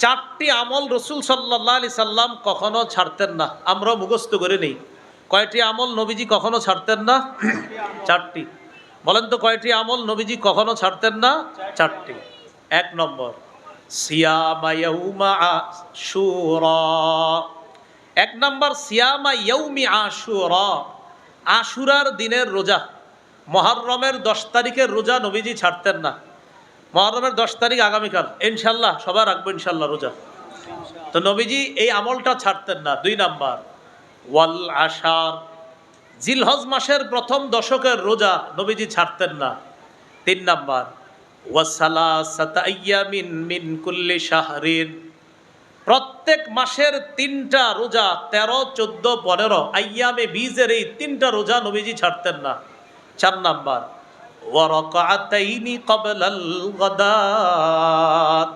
চারটি আমল রসুল সাল্লাহ আলি সাল্লাম কখনো ছাড়তেন না। আমরা মুখস্থ করে নেই। কয়টি আমল নবীজি কখনো ছাড়তেন না? চারটি। বলেন তো কয়টি আমল নবীজি কখনো ছাড়তেন না? চারটি। এক নম্বর এক নম্বর, সিয়ামা ইয়ৌমি আশুরা। আশুরার দিনের রোজা, মহরমের দশ তারিখের রোজা নবীজি ছাড়তেন না। মহরমের দশ তারিখ আগামীকাল। ইনশাল্লাহ, সবার রাখব ইনশাল্লাহ রোজা। তো নবীজি এই আমলটা ছাড়তেন না, দুই নাম্বার। ওয়াল আশার, জিলহজ মাসের প্রথম দশকের রোজা নবীজি ছাড়তেন না। তিন নাম্বার মিন কুল্লি শাহরিন। প্রত্যেক মাসের তিনটা রোজা, তেরো, চোদ্দ, পনেরো, আইয়ামে বীজের এই তিনটা রোজা নবীজি ছাড়তেন না। চার নাম্বার ওয়ারাকাতাইনি ক্বাবলাল গাদাত।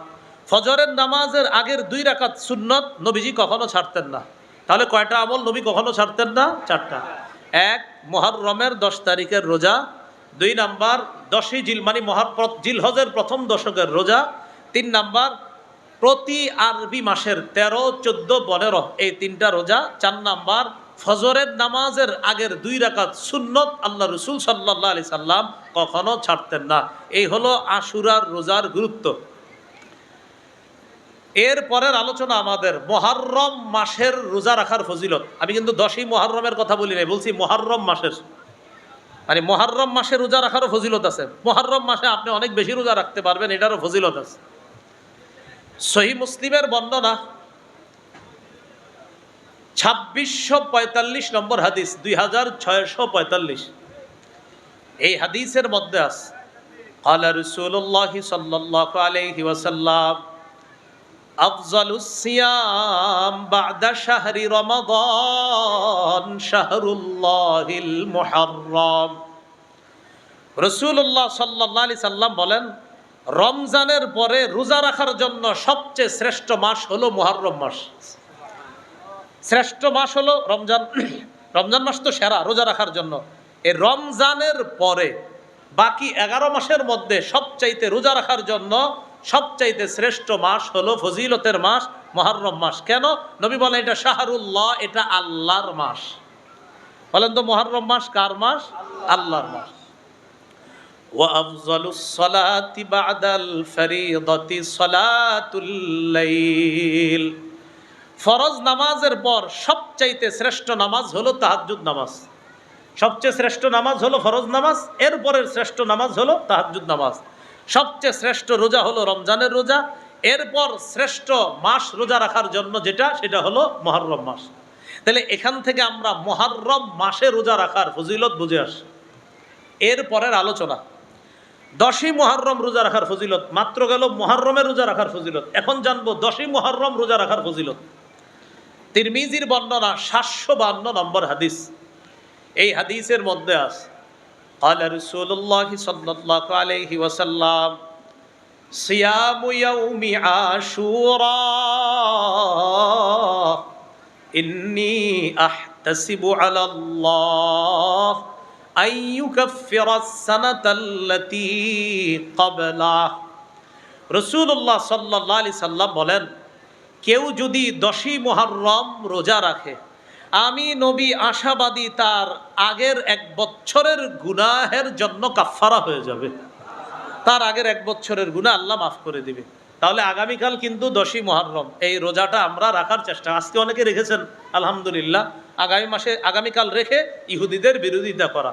ফজরের নামাজের আগের দুই রাকাত সুন্নত নবীজি কখনো ছাড়তেন না। তাহলে কয়টা আমল নবী কখনো ছাড়তেন না? চারটা। এক মহরমের দশ তারিখের রোজা। দুই নাম্বার, দশই জিল মানে মহার জিলহজের প্রথম দশকের রোজা। তিন নাম্বার, প্রতি আরবি মাসের তেরো, চোদ্দ, পনেরো এই তিনটা রোজা। চার নাম্বার ফজরের নামাজের আগের দুই রাকাত সুন্নত আল্লাহ রসুল সাল্লাহ আলি সাল্লাম কখনো ছাড়তেন না। এই হলো আশুরার রোজার গুরুত্ব। এর পরের আলোচনা আমাদের মহারম মাসের রোজা রাখার ফজিলত। আমি কিন্তু দশই মহারমের কথা বলি নাই, বলছি মহারম মাসের। মানে মহারম মাসে রোজা রাখারও ফজিলত আছে। মহারম মাসে আপনি অনেক বেশি রোজা রাখতে পারবেন, এটারও ফজিলত আছে। সহি মুসলিমের বর্ণনা ছাব্বিশশো পঁয়তাল্লিশ নম্বর হাদিস দুই হাজার ছয়শো পঁয়তাল্লিশ এই হাদিসের মধ্যে আছে قال رسول الله صلى الله عليه وسلم أفضل الصيام بعد شهر رمضان شهر الله المحرم রসুল্লাহ সাল্লাহ আলি সাল্লাম বলেন রমজানের পরে রোজা রাখার জন্য সবচেয়ে শ্রেষ্ঠ মাস হলো মুহররম মাস শ্রেষ্ঠ মাস হলো রমজান রমজান মাস তো সেরা রোজা রাখার জন্য এই রমজানের পরে বাকি এগারো মাসের মধ্যে সবচাইতে রোজা রাখার জন্য সবচাইতে শ্রেষ্ঠ মাস হলো ফজিলতের মাস মহরম মাস কেন নবী বলেন এটা শাহরুল্লাহ এটা আল্লাহর মাস বলেন তো মহরম মাস কার মাস আল্লাহর মাস وأفضل الصلاة بعد الفريضة صلاة الليل ফরজ নামাজের পর সবচাইতে শ্রেষ্ঠ নামাজ হলো তাহাজ্জুদ নামাজ। সবচেয়ে শ্রেষ্ঠ নামাজ হলো ফরজ নামাজ, এরপরের শ্রেষ্ঠ নামাজ হলো তাহাজ্জুদ নামাজ। সবচেয়ে শ্রেষ্ঠ রোজা হলো রমজানের রোজা, এরপর শ্রেষ্ঠ মাস রোজা রাখার জন্য যেটা, সেটা হলো মহরম মাস। তাহলে এখান থেকে আমরা মহরম মাসে রোজা রাখার ফজিলত বুঝে আসি। এরপরের আলোচনা। দশই মহরম রোজা রাখার ফজিলত, মাত্র গেল মহরমের রোজা রাখার ফজিলত। এখন জানব দশই মহরম রোজা রাখার ফজিলত। তিরমিজির বর্ণনা সাতশো বান্ন নম্বর হাদিস এই হাদিসের মধ্যে আস قال رسول الله صلى الله عليه وسلم صيام يوم عاشوراء إني أحتسب على الله أن يكفر السنة التي قبله রসুল্লাহ সাল্লাহ আলি সাল্লাম বলেন কেউ যদি দশই মহরম রোজা রাখে, আমি নবী আশাবাদী তার আগের এক বছরের গুনাহের জন্য কাফারা হয়ে যাবে। তার আগের এক বছরের গুণা আল্লাহ মাফ করে দিবে। তাহলে আগামীকাল কিন্তু দশই মহরম এই রোজাটা আমরা রাখার চেষ্টা। আজকে অনেকে রেখেছেন, আলহামদুলিল্লাহ, আগামী মাসে, আগামীকাল রেখে ইহুদিদের বিরোধিতা করা।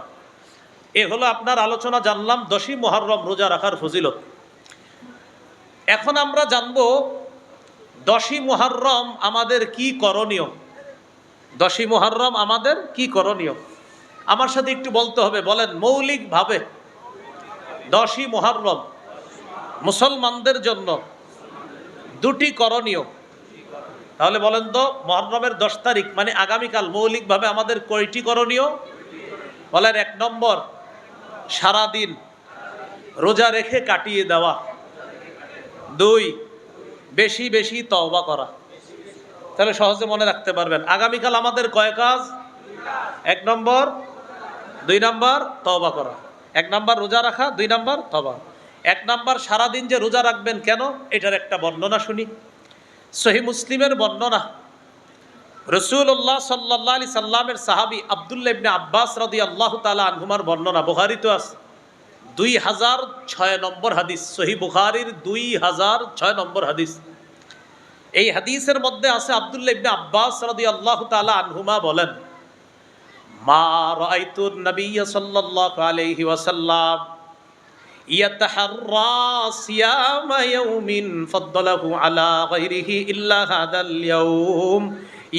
এ হলো আপনার আলোচনা, জানলাম দশই মহরম রোজা রাখার ফজিলত। এখন আমরা জানব দশই মহরম আমাদের কি করণীয়? দশই মহরম আমাদের কি করণীয়? আমার সাথে একটু বলতে হবে, বলেন মৌলিকভাবে। দশই মহরম মুসলমানদের জন্য দুটি করণীয়। তাহলে বলেন তো মহরমের দশ তারিখ মানে আগামীকাল মৌলিকভাবে আমাদের কয়টি করণীয়? বলেন এক নম্বর, সারাদিন রোজা রেখে কাটিয়ে দেওয়া। দুই বেশি বেশি তওবা করা। তাহলে সহজে মনে রাখতে পারবেন। আগামীকাল আমাদের কয় কাজ? এক নম্বর, দুই নম্বর, তওবা করা। এক নম্বর রোজা রাখা, দুই নম্বর তবা এক নম্বর সারাদিন যে রোজা রাখবেন কেন? এটার একটা বর্ণনা শুনি। সহি মুসলিমের বর্ণনা। রসুল্লাহ সাল্লাহ আলি সাল্লামের সাহাবি আবদুল্লাহ ইবনে আব্বাস রদি আল্লাহ তালা আনহুমার বর্ণনা বুখারি তো আছে। দুই হাজার ছয় নম্বর হাদিস, সহি বুখারির দুই হাজার ছয় নম্বর হাদিস। এই হাদিসের মধ্যে আছে আবদুল্লাহ ইবনে আব্বাস রাদি আল্লাহ তালা আনহুমা বলেন, মা রাইতুর নবী সাল্লাল্লাহু আলাইহি ওয়াসাল্লাম ইয়াতাহাররা সিয়ামা ইয়াউমিন ফাদদালাহু আলা গায়রিহি ইল্লা হাদাল ইয়াউম,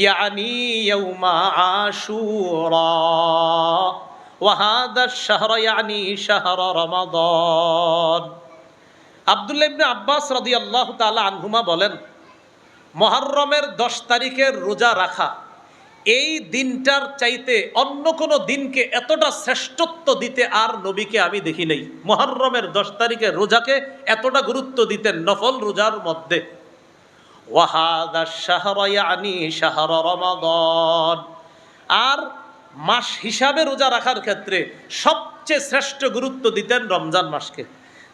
ইয়ানি ইয়াউমা আশুরা। ওয়াহাদা শাহর ইয়ানি শাহর রমাদন। আবদুল্লাহ ইবনে আব্বাস রাদিয়াল্লাহু তাআলা আনহুমা বলেন মহরমের দশ তারিখের রোজা রাখা, এই দিনটার চাইতে অন্য কোনো দিনকে এতটা শ্রেষ্ঠত্ব দিতে আর নবীকে আমি দেখি নেই। মহরমের দশ তারিখে রোজাকে এতটা গুরুত্ব দিতে নফল রোজার মধ্যে। ওয়াহাদা শাহর ইয়ানি শাহর রমাদন। আর মাস হিসাবে রোজা রাখার ক্ষেত্রে সবচেয়ে শ্রেষ্ঠ গুরুত্ব দিতেন রমজান মাসকে।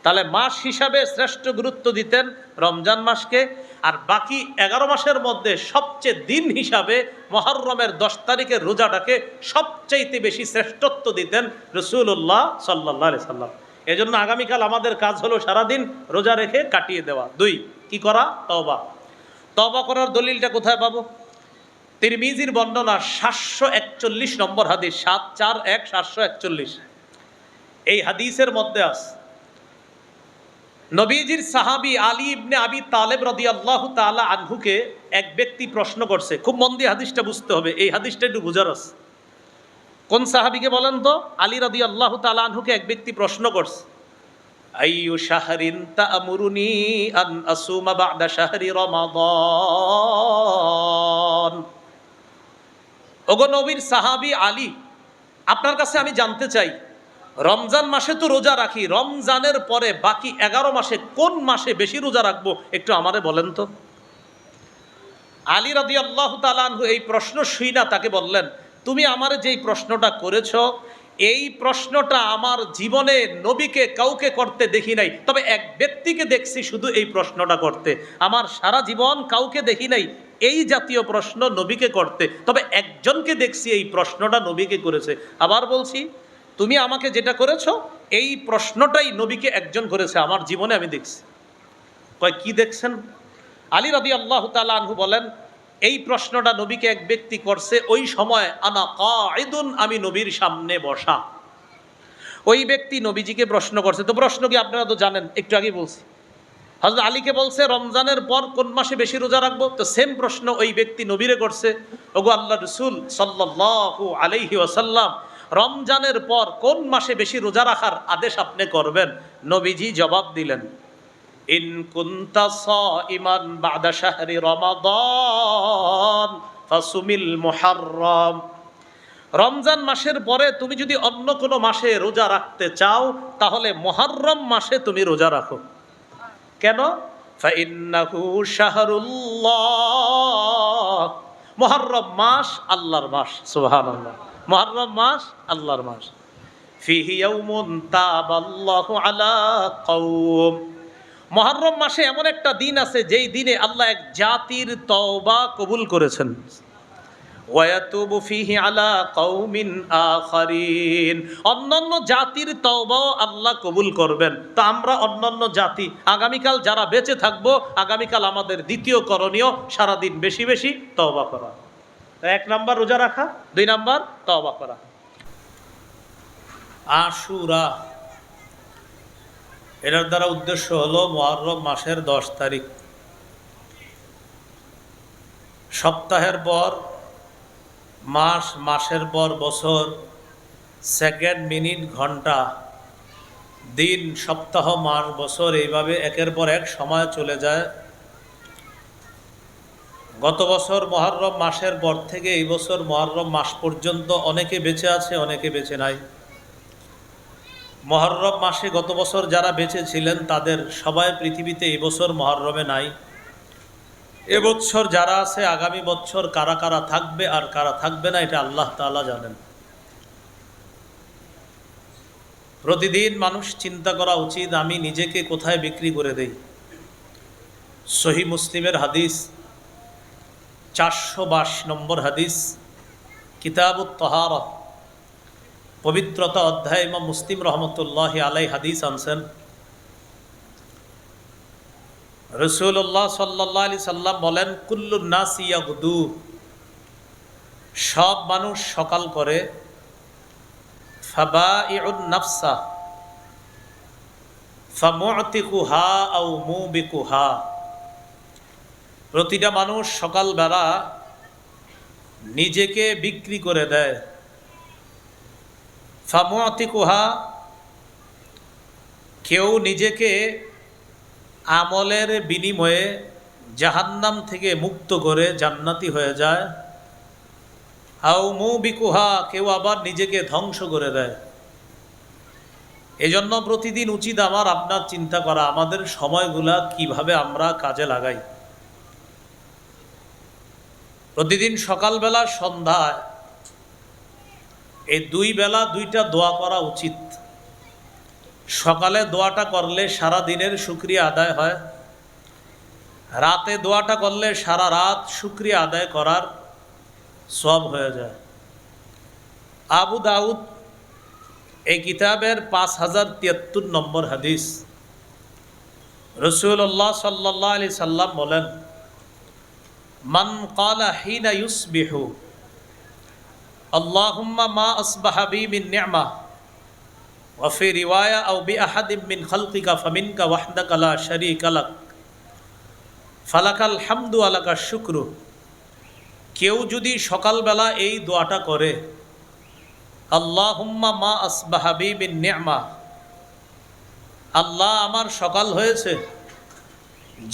তাহলে মাস হিসাবে শ্রেষ্ঠ গুরুত্ব দিতেন রমজান মাসকে, আর বাকি এগারো মাসের মধ্যে সবচেয়ে দিন হিসাবে মহরমের দশ তারিখের রোজাটাকে সবচাইতে বেশি শ্রেষ্ঠত্ব দিতেন রসুল্লাহ সাল্লাহ সাল্লাম। এজন্য আগামীকাল আমাদের কাজ হলো সারাদিন রোজা রেখে কাটিয়ে দেওয়া। দুই, কি করা? তবা তবা করার দলিলটা কোথায় পাবো? তিরমিজির বর্ণনা সাতশো একচল্লিশ নম্বর হাদিস, সাত চার এক, সাতশো একচল্লিশ। এই হাদিসের মধ্যে আছে নবীজির সাহাবি আলী ইবনে আবি তালেব রদি আল্লাহ তালা আনহুকে এক ব্যক্তি প্রশ্ন করছে, খুব মন দিয়ে হাদিসটা বুঝতে হবে, এই হাদিসটা একটু বুঝার আছে কোন সাহাবিকে বলেন তো? আলী রদি আল্লাহ তালা আনহুকে এক ব্যক্তি প্রশ্ন করছে, আইয়ু শাহরিন তা'মুরুনি আন আসুমা বা'দা শাহরি রমাদান? ওগো নবীর সাহাবি আলী, আপনার কাছে আমি জানতে চাই, রমজান মাসে তো রোজা রাখি, রমজানের পরে বাকি এগারো মাসে কোন মাসে বেশি রোজা রাখব একটু আমারে বলেন তো। আলী রাদি আল্লাহ তালানহু এই প্রশ্ন শুই না, তাকে বললেন, তুমি আমার যেই প্রশ্নটা করেছ, এই প্রশ্নটা আমার জীবনে নবীকে কাউকে করতে দেখি নাই, তবে এক ব্যক্তিকে দেখছি শুধু এই প্রশ্নটা করতে। আমার সারা জীবন কাউকে দেখি নাই এই জাতীয় প্রশ্ন নবীকে করতে। তবে একজনকে দেখছি এই প্রশ্নটা নবীকে করেছে। আবার বলছি, তুমি আমাকে যেটা করেছ, এই প্রশ্নটাই নবীকে একজন করেছে। আমার জীবনে আমি দেখছি। কয়, কি দেখছেন? আলী রবি আল্লাহ আনহু বলেন, এই প্রশ্নটা নবীকে এক ব্যক্তি করছে, ওই সময় আনা কায়দুন আমি নবীর সামনে বসা। ওই ব্যক্তি নবীজিকে প্রশ্ন করছে। তো প্রশ্ন কি আপনারা তো জানেন? একটু আগে বলছি। হজরত আলীকে বলছে, রমজানের পর কোন মাসে বেশি রোজা রাখব? তো সেম প্রশ্ন ওই ব্যক্তি নবীরে করছে। ওগো আল্লাহ রসুল সাল্লাহ আলাইহি ওয়াসাল্লাম, রমজানের পর কোন মাসে বেশি রোজা রাখার আদেশ আপনি করবেন? নবীজি জবাব দিলেন, ইন কুন্তা ইমান বাদা শাহরি ফাসুমিল মুহাররম। রমজান মাসের পরে তুমি যদি অন্য কোনো মাসে রোজা রাখতে চাও, তাহলে মহরম মাসে তুমি রোজা রাখো। কেন? মহরম মাস আল্লাহর মাস, সুবহানাল্লাহ। মহরম মাস আল্লাহর মাস। মহরম মাসে এমন একটা দিন আছে যেই দিনে আল্লাহ এক জাতির তওবা কবুল করেছেন। ওয়াতুবু ফিহি আলা কওমিন আখারিন। অন্যান্য জাতির তওবাও আল্লাহ কবুল করবেন। তো আমরা অন্যান্য জাতি, আগামীকাল যারা বেঁচে থাকব, আগামীকাল আমাদের দ্বিতীয় করণীয়, সারাদিন বেশি বেশি তওবা করা। এক নাম্বার রোজা রাখা, দুই নাম্বার তওবা করা। আশুরা, এটার দ্বারা উদ্দেশ্য হলো মহরম মাসের দশ তারিখ। সপ্তাহের পর মাস, মাসের পর বছর সেকেন্ড মিনিট ঘণ্টা, দিন, সপ্তাহ, মাস, বছর এইভাবে একের পর এক সময় চলে যায়। গত বছর মহরম মাসের পর থেকে এই বছর মহরম মাস পর্যন্ত অনেকে বেঁচে আছে, অনেকে বেঁচে নাই। মহরম মাসে গত বছর যারা বেঁচে ছিলেন, তাদের সবাই পৃথিবীতে এই বছর মহরমে নাই। এবছর যারা আছে, আগামী বছর কারা কারা থাকবে আর কারা থাকবে না, এটা আল্লাহ তাআলা জানেন। প্রতিদিন মানুষ চিন্তা করা উচিত, আমি নিজেকে কোথায় বিক্রি করে দেই? সহি মুসলিমের হাদিস, চারশো বাস নম্বর হাদিস কিতাবুত তহার, পবিত্রতা অধ্যায় ইমাম মুসলিম রহমতুল্লাহ আলাই হাদিস আনছেন। রসুল্লাহ সাল্লাহ আলি সাল্লাম বলেন, কুল্লু নাসিয়াগুদু সব মানুষ সকাল করে ফাবা নাফসা। ফামুতিকুহা আউ মুবিকুহা। প্রতিটা মানুষ সকালবেলা নিজেকে বিক্রি করে দেয়। ফামুতিকুহা, কেউ নিজেকে আমলের বিনিময়ে জাহান্নাম থেকে মুক্ত করে জান্নাতি হয়ে যায়। আও বিকুহা কেউ আবার নিজেকে ধ্বংস করে দেয়। এজন্য প্রতিদিন উচিত আমার, আপনার চিন্তা করা, আমাদের সময়গুলা কীভাবে আমরা কাজে লাগাই। প্রতিদিন সকালবেলা সন্ধ্যায় এই দুই বেলা দুইটা দোয়া করা উচিত। সকালে দোয়াটা করলে সারা দিনের শুক্রিয়া আদায় হয়। রাতে দোয়াটা করলে সারা রাত শুক্রিয়া আদায় করার সব হয়ে যায়। আবু দাউদ এই কিতাবের পাঁচ হাজার তিয়াত্তর নম্বর হাদিস। রসুল্লাহ সাল্লাহ আলি সাল্লাম বলেন, মান কালা হিনা ইউসবিহু, আল্লাহুম্মা মা আসবাহাবি মিন ওয়াফি রিওয়ায়া আউ বি আহাদিমিন খালকিকা ফামিনকা ওয়াহদাক আলা শরিক আলাক ফালাকাল হামদু আলাকা শুক্রু। কেউ যদি সকালবেলা এই দোয়াটা করে আল্লাহ হুম্মা মা আসবাহাবি বিন নেমা। আল্লাহ আমার সকাল হয়েছে,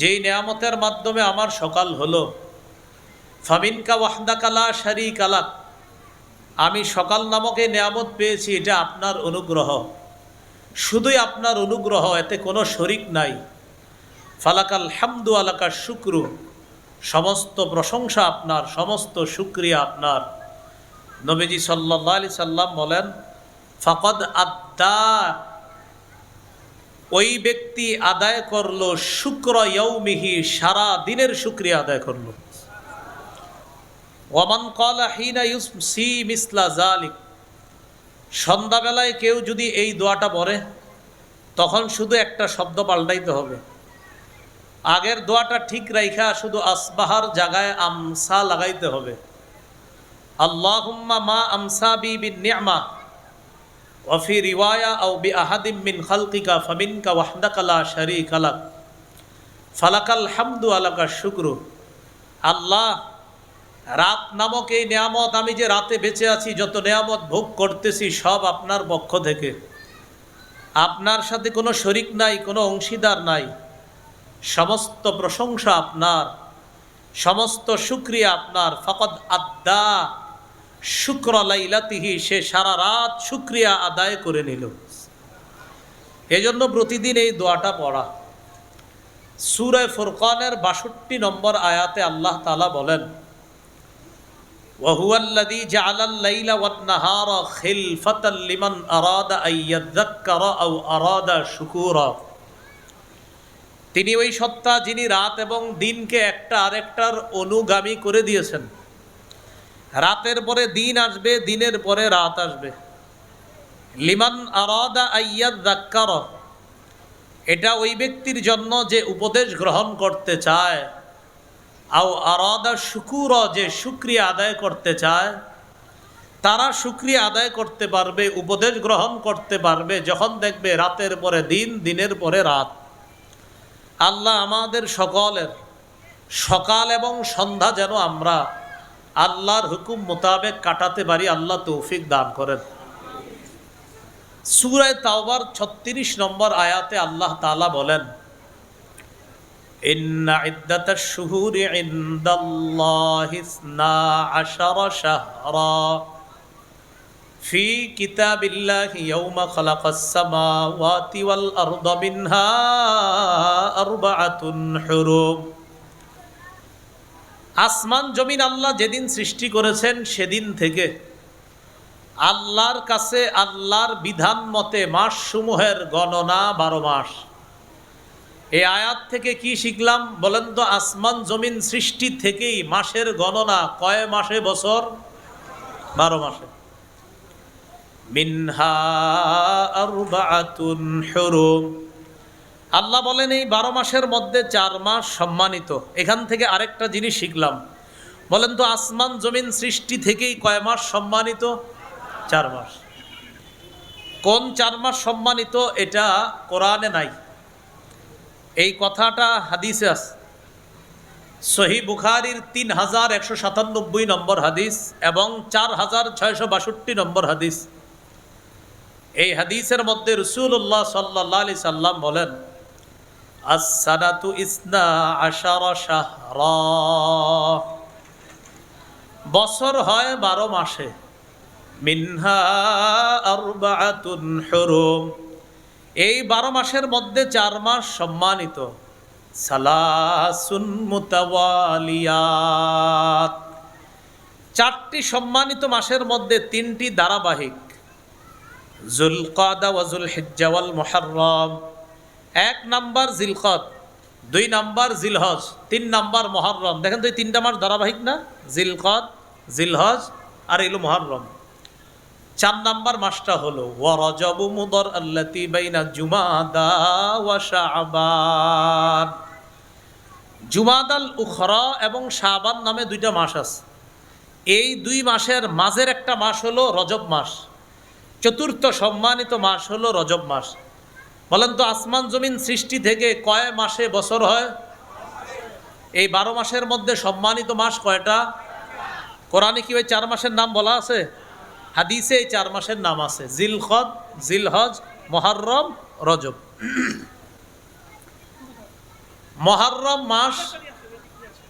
যেই নিয়ামতের মাধ্যমে আমার সকাল হলো। ফামিনকা ওয়াহদাকালা শারিক কালাক আমি সকাল নামক নিয়ামত পেয়েছি, এটা আপনার অনুগ্রহ। শুধুই আপনার অনুগ্রহ, এতে কোনো শরিক নাই। ফালাকাল হামদু আলাকার শুক্রু, সমস্ত প্রশংসা আপনার, সমস্ত শুক্রিয়া আপনার। নবীজি সাল্লাহ আলি সাল্লাম বলেন, ফকদ আদা ওই ব্যক্তি আদায় করল শুক্র ইয়ৌমিহি সারা দিনের শুক্রিয়া আদায় করল। ওয়ামান কলা হিনা ইউস সি মিসলা জালিক সন্ধ্যাবেলায় কেউ যদি এই দোয়াটা পড়ে, তখন শুধু একটা শব্দ পাল্টাইতে হবে। আগের দোয়াটা ঠিক রাইখা শুধু আসবাহার জায়গায় আমসা লাগাইতে হবে। আল্লাহুম্মা মা আমসা বি বিন নিয়ামা ওয়াফি রিওয়ায়া আও বি আহাদিম মিন খালকিকা ফামিনকা ওয়াহদাকালা শারিক আলাক ফালাকাল হামদু আলাকা শুক্রু। আল্লাহ রাত নামক এই নিয়ামত আমি যে রাতে বেঁচে আছি, যত নিয়ামত ভোগ করতেছি, সব আপনার পক্ষ থেকে। আপনার সাথে কোনো শরিক নাই, কোনো অংশীদার নাই। সমস্ত প্রশংসা আপনার, সমস্ত শুক্রিয়া আপনার। ফকত শুক্র লাইলাতিহি, সে সারা রাত শুক্রিয়া আদায় করে নিল। এজন্য প্রতিদিন এই দোয়াটা পড়া। সুরায় ফুরকানের বাষট্টি নম্বর আয়াতে আল্লাহ তালা বলেন তিনি ওই সত্তা যিনি রাত এবং দিনকে একটা আরেকটার অনুগামী করে দিয়েছেন। রাতের পরে দিন আসবে, দিনের পরে রাত আসবে। লিমান আরাদা আইয়াদ্দাক্কার এটা ওই ব্যক্তির জন্য যে উপদেশ গ্রহণ করতে চায়। আও আরাদা শুকুর, যে শুক্রিয়া আদায় করতে চায়, তারা শুক্রিয়া আদায় করতে পারবে, উপদেশ গ্রহণ করতে পারবে, যখন দেখবে রাতের পরে দিন, দিনের পরে রাত। আল্লাহ আমাদের সকলের সকাল এবং সন্ধ্যা যেন আমরা আল্লাহর হুকুম মোতাবেক কাটাতে পারি, আল্লাহ তৌফিক দান করেন। সুরায় তাওবার ছত্রিশ নম্বর আয়াতে আল্লাহ তালা বলেন إن عدة الشهور عند الله اثنا عشر شهرا في كتاب الله يوم خلق السماوات والأرض منها أربعة حروم আসমান জমিন আল্লাহ যেদিন সৃষ্টি করেছেন সেদিন থেকে আল্লাহর কাছে আল্লাহর বিধান মতে মাস সমূহের গণনা বারো মাস এই আয়াত থেকে কি শিখলাম? বলেন তো, আসমান জমিন সৃষ্টি থেকেই মাসের গণনা কয় মাসে? বছর? বারো মাসে। মিনহা আল্লাহ বলেন, এই বারো মাসের মধ্যে চার মাস সম্মানিত। এখান থেকে আরেকটা জিনিস শিখলাম। বলেন তো, আসমান জমিন সৃষ্টি থেকেই কয় মাস সম্মানিত? চার মাস। কোন চার মাস সম্মানিত? এটা কোরআনে নাই। এই কথাটা হাদিসে আছে। সহি বুখারির তিন হাজার একশো সাতানব্বই নম্বর হাদিস এবং চার হাজার ছয়শো বাষট্টি নম্বর হাদিস। এই হাদিসের মধ্যে রসুল্লাহ সাল্লাহ আলি সাল্লাম বলেন আসাদাতু ইসনা আশার বছর হয় বারো মাসে। মিনহা এই বারো মাসের মধ্যে চার মাস সম্মানিত। সালাসুন চারটি সম্মানিত মাসের মধ্যে তিনটি ধারাবাহিক। জুলকাদা ওয়াজুল হিজ্জাওয়াল এক নাম্বার জিলকদ, দুই নাম্বার জিলহজ, তিন নাম্বার মহরম দেখেন তো এই তিনটা মাস ধারাবাহিক না? জিলকদ, জিলহজ আর এলো মহরম চার নাম্বার মাসটা হলো মুদর জুমাদাল উখরা এবং শাবান নামে দুইটা মাস আছে। এই দুই মাসের মাঝের একটা মাস হলো রজব মাস। চতুর্থ সম্মানিত মাস হলো রজব মাস। বলেন তো, আসমান জমিন সৃষ্টি থেকে কয় মাসে বছর হয়? এই বারো মাসের মধ্যে সম্মানিত মাস কয়টা? কোরআনে কি ওই চার মাসের নাম বলা আছে? হাদিসে এই চার মাসের নাম আছে। জিলখদ, জিলহজ, মহারম, রজব। মহারম মাস,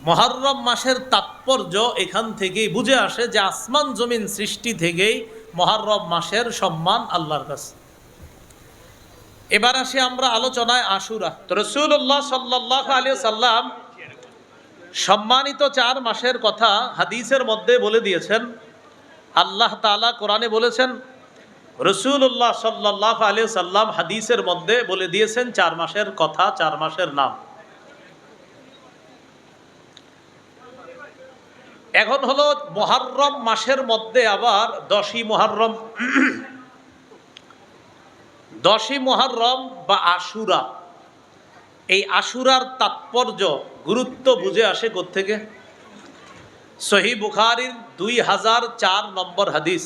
মহারম মাসের তাৎপর্য এখান থেকেই বুঝে আসে যে আসমান জমিন সৃষ্টি থেকেই মহারম মাসের সম্মান আল্লাহর কাছে। এবার আসি আমরা আলোচনায় আশুরা। তো রসুল্লাহ সাল্লাহ আলী সাল্লাম সম্মানিত চার মাসের কথা হাদিসের মধ্যে বলে দিয়েছেন আল্লাহ তালা কোরআনে বলেছেন রসুল্লাহ সাল্লাহ আলী সাল্লাম হাদিসের মধ্যে বলে দিয়েছেন চার মাসের কথা, চার মাসের নাম। এখন হলো মহারম মাসের মধ্যে আবার দশই মহারম দশই মহারম বা আশুরা। এই আশুরার তাৎপর্য, গুরুত্ব বুঝে আসে থেকে সহি বুখারির দুই হাজার চার নম্বর হাদিস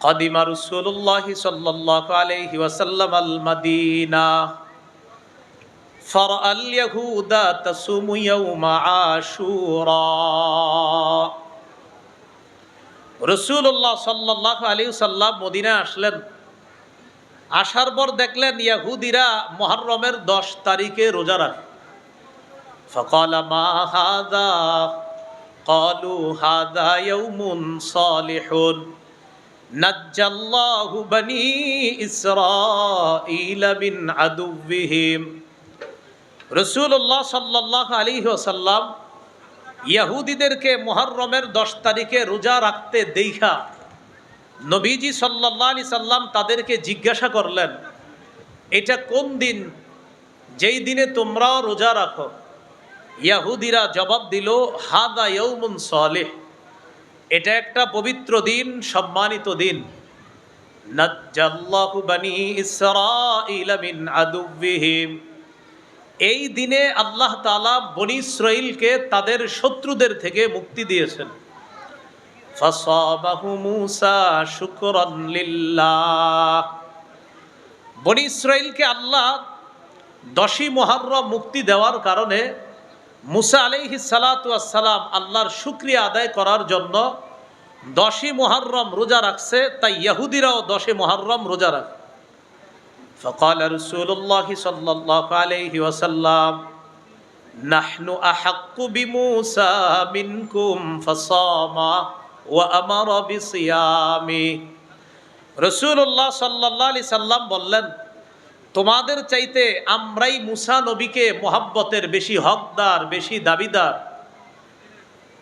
কদিমা রসুল্লাহ সাল্লাহ আলহি ওয়াসাল্লাম আল মদিনা فرأى اليهود تصوم يوم عاشوراء রসুল্লাহ সাল্লাহ আলী সাল্লাম মদিনা আসলেন আসার পর দেখলেন ইয়াহুদিরা মহরমের দশ তারিখে রোজা রাখে فقال ما هذا قالوا هذا يوم صالح نجى الله بني إسرائيل من عدوهم রসুল্লাহ সাল্লাহ আলী ওসাল্লাম ইয়াহুদিদেরকে মহরমের দশ তারিখে রোজা রাখতে দেখা নবীজি সাল্লাহ আলি সাল্লাম তাদেরকে জিজ্ঞাসা করলেন এটা কোন দিন যেই দিনে তোমরাও রোজা রাখো ইয়াহুদিরা জবাব দিল, হাদা ইয়ৌমুন সালেহ। এটা একটা পবিত্র দিন, সম্মানিত দিন। নাজ্জাল্লাহু বানি ইসরাঈলা মিন আদুব্বিহিম এই দিনে আল্লাহ তালা বনি ইসরাইলকে তাদের শত্রুদের থেকে মুক্তি দিয়েছেন। বনি ইসরাইলকে আল্লাহ দশই মহার্রম মুক্তি দেওয়ার কারণে মুসা আলাইহি সালাতাম আল্লাহর শুক্রিয়া আদায় করার জন্য দশই মহার্রম রোজা রাখছে তাই ইয়াহুদিরাও দশই মহার্রম রোজা রাখে فقال رسول الله صلى الله عليه وسلم نحن أحق بموسى منكم فصام وأمر بصيام رسول الله صلى الله عليه وسلم বললেন তোমাদের চাইতে আমরাই মুসা নবীকে মোহাব্বতের বেশি হকদার, বেশি দাবিদার।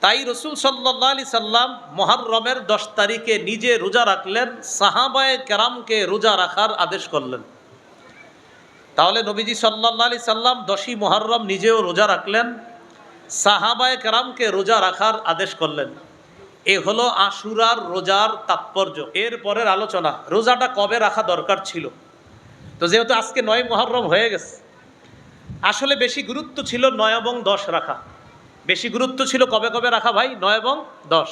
তাই রসুল সাল্লাহ আলি সাল্লাম মহারমের দশ তারিখে নিজে রোজা রাখলেন, সাহাবায় কেরামকে রোজা রাখার আদেশ করলেন। তাহলে নবীজি সাল্লাহ আলি সাল্লাম দশই মহরম নিজেও রোজা রাখলেন, সাহাবায় কেরামকে রোজা রাখার আদেশ করলেন। এ হলো আশুরার রোজার তাৎপর্য। এর পরের আলোচনা, রোজাটা কবে রাখা দরকার ছিল? তো যেহেতু আজকে নয় মহরম হয়ে গেছে, আসলে বেশি গুরুত্ব ছিল নয় এবং দশ রাখা। বেশি গুরুত্ব ছিল কবে কবে রাখা ভাই? নয় এবং দশ।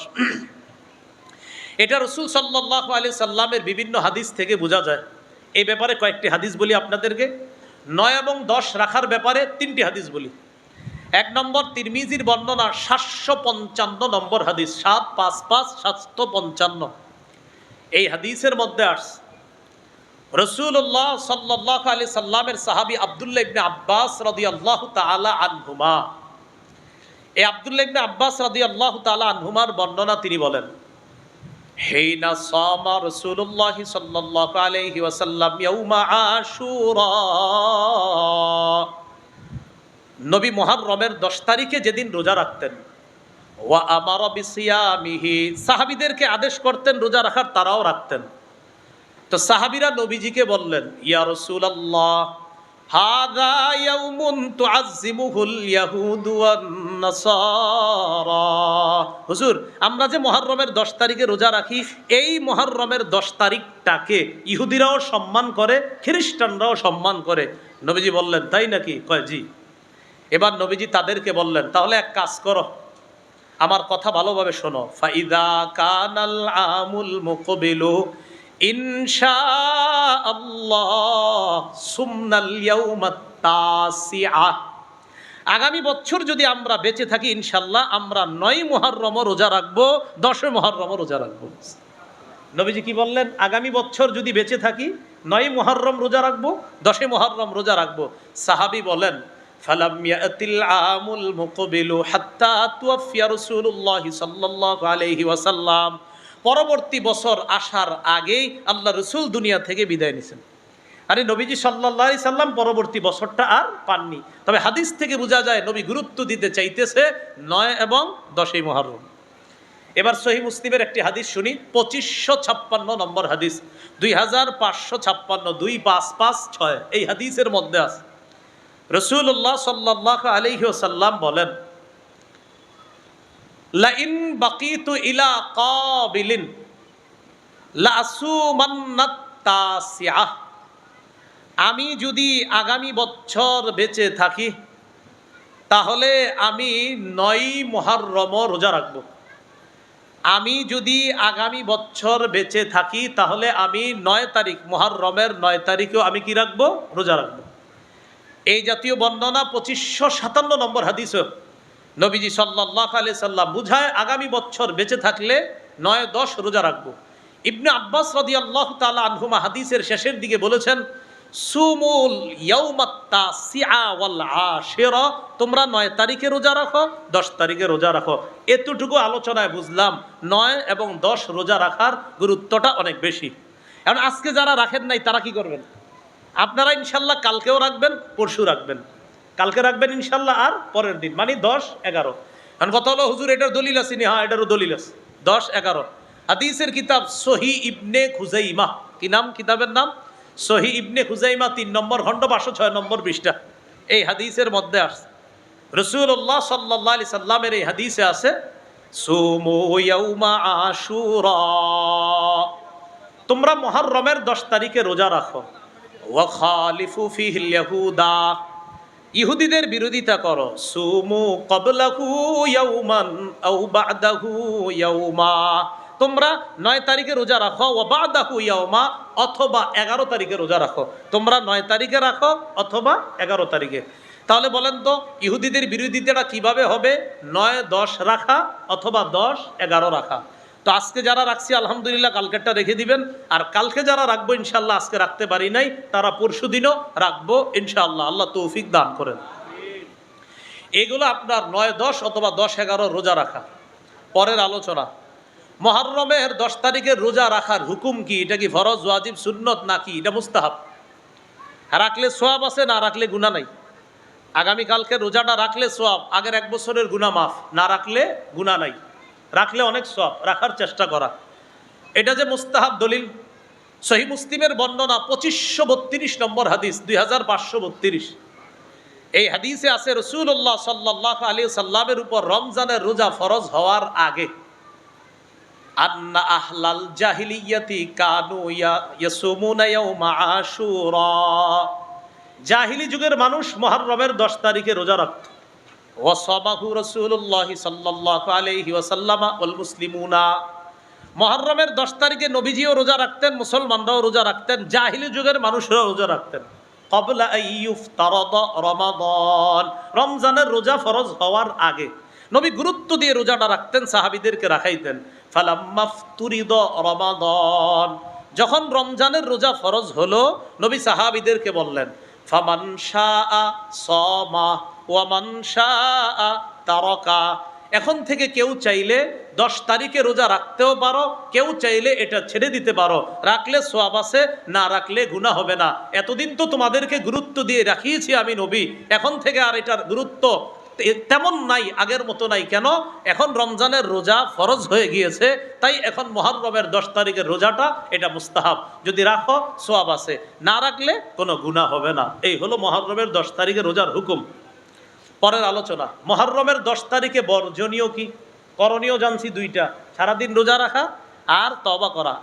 এটা রসুল সাল্লাহ আলি সাল্লামের বিভিন্ন হাদিস থেকে বোঝা যায়। এই ব্যাপারে কয়েকটি হাদিস বলি আপনাদেরকে। নয় এবং দশ রাখার ব্যাপারে তিনটি হাদিস বলি। এক নম্বর তিরমিজির বর্ণনা সাতশো পঞ্চান্ন নম্বর হাদিস, সাত পাঁচ পাঁচ সাতশো পঞ্চান্ন। এই হাদিসের মধ্যে আসছে রসুল্লাহ সাল্লাহ আলি সাল্লামের সাহাবি আবদুল্লাহ ইবনে আব্বাস রদি আল্লাহ তালা আনহুমা। এই আবদুল্লাহ ইবনে আব্বাস রদি আল্লাহ তালা আনহুমার বর্ণনা তিনি বলেন, হেইনা সামা রসুল্লাহ সাল্লাহ আলাইহি ওয়াসাল্লাম ইয়াউমা আশুরা। নবী মুহররমের দশ তারিখে যেদিন রোজা রাখতেন, ওয়া আমার বিসিয়ামিহি, সাহাবিদেরকে আদেশ করতেন রোজা রাখার, তারাও রাখতেন। তো সাহাবিরা নবীজিকে বললেন, ইয়া রাসূলুল্লাহ হাদা ইয়াউমুন তুআজ্জিমুহুল ইয়াহুদু ওয়ান হুজুর, আমরা যে মুহররমের 10 তারিখে রোজা রাখি, এই মুহররমের 10 তারিখটাকে ইহুদিরাও সম্মান করে, খ্রিস্টানরাও সম্মান করে। নবীজি বললেন, তাই নাকি? কয়, জি। এবার নবীজি তাদেরকে বললেন, তাহলে এক কাজ করো, আমার কথা ভালোভাবে শোনো। ফাইদা কানাল আমুল মুকবিলু আল্লাহ সুমনাল আগামী বছর যদি আমরা বেঁচে থাকি ইনশাল্লাহ আমরা নয় মুহররম রোজা রাখব দশে মুহররম রোজা রাখব। নবীজি কি বললেন? আগামী বছর যদি বেঁচে থাকি, নয় মুহররম রোজা রাখব দশে মুহররম রোজা রাখব। সাহাবি বলেন, ফালাম আমুল মুকবিলু হাত্তা আলাইহি ওয়াসাল্লাম। পরবর্তী বছর আসার আগেই আল্লাহ রসুল দুনিয়া থেকে বিদায় নিছেন আরে নবীজি সাল্লাহ সাল্লাম পরবর্তী বছরটা আর পাননি। তবে হাদিস থেকে বোঝা যায় নবী গুরুত্ব দিতে চাইতেছে নয় এবং দশই মহরম এবার সহি মুসলিমের একটি হাদিস শুনি, পঁচিশশো ছাপ্পান্ন নম্বর হাদিস, দুই হাজার পাঁচশো ছাপ্পান্ন দুই পাঁচ পাঁচ ছয়, এই হাদিসের মধ্যে আছে। রসুল্লাহ সাল্লাহ আলহি সাল্লাম বলেন লাইন বাকিতু ইলা কাবিলিন। লাসুমান্নাত তাসিআহ আমি যদি আগামী বছর বেঁচে থাকি, তাহলে আমি নয় মহারম রোজা রাখব। আমি যদি আগামী বছর বেঁচে থাকি, তাহলে আমি নয় তারিখ মহারমের নয় তারিখেও আমি কি রাখব? রোজা রাখব। এই জাতীয় বর্ণনা পঁচিশশো সাতান্ন নম্বর হাদিস নবীজি সাল্লাহ আলি সাল্লাম বুঝায়, আগামী বছর বেঁচে থাকলে নয়, দশ রোজা রাখব। ইবনে আব্বাস রদি আল্লাহ তালা আনহুমা হাদিসের শেষের দিকে বলেছেন, সুমুল তোমরা নয় তারিখে রোজা রাখো, দশ তারিখে রোজা রাখো। এতটুকু আলোচনায় বুঝলাম, নয় এবং দশ রোজা রাখার গুরুত্বটা অনেক বেশি। এখন আজকে যারা রাখেন নাই, তারা কি করবেন? আপনারা ইনশাল্লাহ কালকেও রাখবেন, পরশু রাখবেন। কালকে রাখবেন ইনশাল্লাহ আর পরের দিন। মানে দশ, এগারো। কারণ কথা হলো, হুজুর, এটার দলিল আছে নি হ্যাঁ এটারও দলিল আছে। দশ, এগারো। হাদিসের কিতাব সহি ইবনে খুজাইমা। কি নাম? কিতাবের নাম? সহি ইবনে খুজাইমা, তিন নম্বর খণ্ড পাঁচশো ছয় নম্বর পৃষ্ঠা। এই হাদিসের মধ্যে আসছে। রসুল্লাহ সাল্লাহ আলি সাল্লামের এই হাদিসে আছে তোমরা মহরমের দশ তারিখে রোজা রাখো। ওয়াখালিফু ফিহিল ইয়াহুদা। ইহুদিদের বিরোধিতা করো। সুমু কবলাহু ইয়াউমান আও বাদাহু ইয়াউমা। তোমরা নয় তারিখে রোজা রাখো ও বাদাহু ইয়াউমা, অথবা এগারো তারিখে রোজা রাখো। তোমরা নয় তারিখে রাখো অথবা এগারো তারিখে। তাহলে বলেন তো, ইহুদিদের বিরোধিতাটা কীভাবে হবে? নয় দশ রাখা অথবা দশ এগারো রাখা। তো আজকে যারা রাখছি, আলহামদুলিল্লাহ কালকেরটা রেখে দিবেন। আর কালকে যারা রাখব ইনশাল্লাহ আজকে রাখতে পারি নাই, তারা পরশু দিনও রাখব, ইনশাআল্লাহ। আল্লাহ তৌফিক দান করেন। এগুলো আপনার নয়, দশ অথবা দশ, এগারো রোজা রাখা। পরের আলোচনা। মহরমের দশ তারিখের রোজা রাখার হুকুম কি? এটা কি ফরজ, ওয়াজিব, সুন্নত নাকি এটা মুস্তাহাব? রাখলে সোয়াব আছে, না রাখলে গুণা নাই? আগামীকালকে রোজাটা রাখলে সোয়াব, আগের এক বছরের গুণা মাফ, না রাখলে গুণা নাই। রাখলে অনেক সব, রাখার চেষ্টা করা। এটা যে মুস্তাহাব দলিল, সহি মুসলিমের বর্ণনা পঁচিশশো বত্রিশ নম্বর হাদিস, দুই হাজার পাঁচশো বত্রিশ। এই হাদিসে আছে রসুল্লাহ সাল্লাহ আলী সাল্লামের উপর রমজানের রোজা ফরজ হওয়ার আগে কানু জাহিলি যুগের মানুষ মুহররমের 10 তারিখে রোজা রাখত। ওয়াসাবাহু রাসূলুল্লাহি সাল্লাল্লাহু আলাইহি ওয়াসাল্লাম ওয়াল মুসলিমুনা। মুহররমের 10 তারিখে নবীজিও রোজা রাখতেন, মুসলমানরাও রোজা রাখতেন, জাহিলি যুগের মানুষরাও রোজা রাখতেন। কবলা রমাদান। রমজানের রোজা ফরজ হওয়ার আগে নবী গুরুত্ব দিয়ে রোজাটা রাখতেন, সাহাবিদেরকে রাখাইতেন। ফালাম্মাফতুরিদ রমাদান। যখন রমজানের রোজা ফরজ হলো, নবী সাহাবিদেরকে বললেন, ফামান শাআ সমা তারকা। এখন থেকে কেউ চাইলে দশ তারিখে রোজা রাখতেও পারো, কেউ চাইলে এটা ছেড়ে দিতে পারো। রাখলে সোয়াব আছে, না রাখলে গুণা হবে না। এতদিন তো তোমাদেরকে গুরুত্ব দিয়ে রাখিয়েছি আমি নবী। এখন থেকে আর এটার গুরুত্ব তেমন নাই, আগের মতো নাই। কেন? এখন রমজানের রোজা ফরজ হয়ে গিয়েছে, তাই এখন মহরমের দশ তারিখের রোজাটা এটা মুস্তাহাব। যদি রাখো সোয়াব আছে। না রাখলে কোনো গুণা হবে না। এই হলো মহরমের দশ তারিখের রোজার হুকুম। পরের আলোচনা। মহরমের দশ তারিখে বর্জনীয় কি? করণীয় জানছি দুইটা। সারাদিন রোজা রাখা আর তবা করা।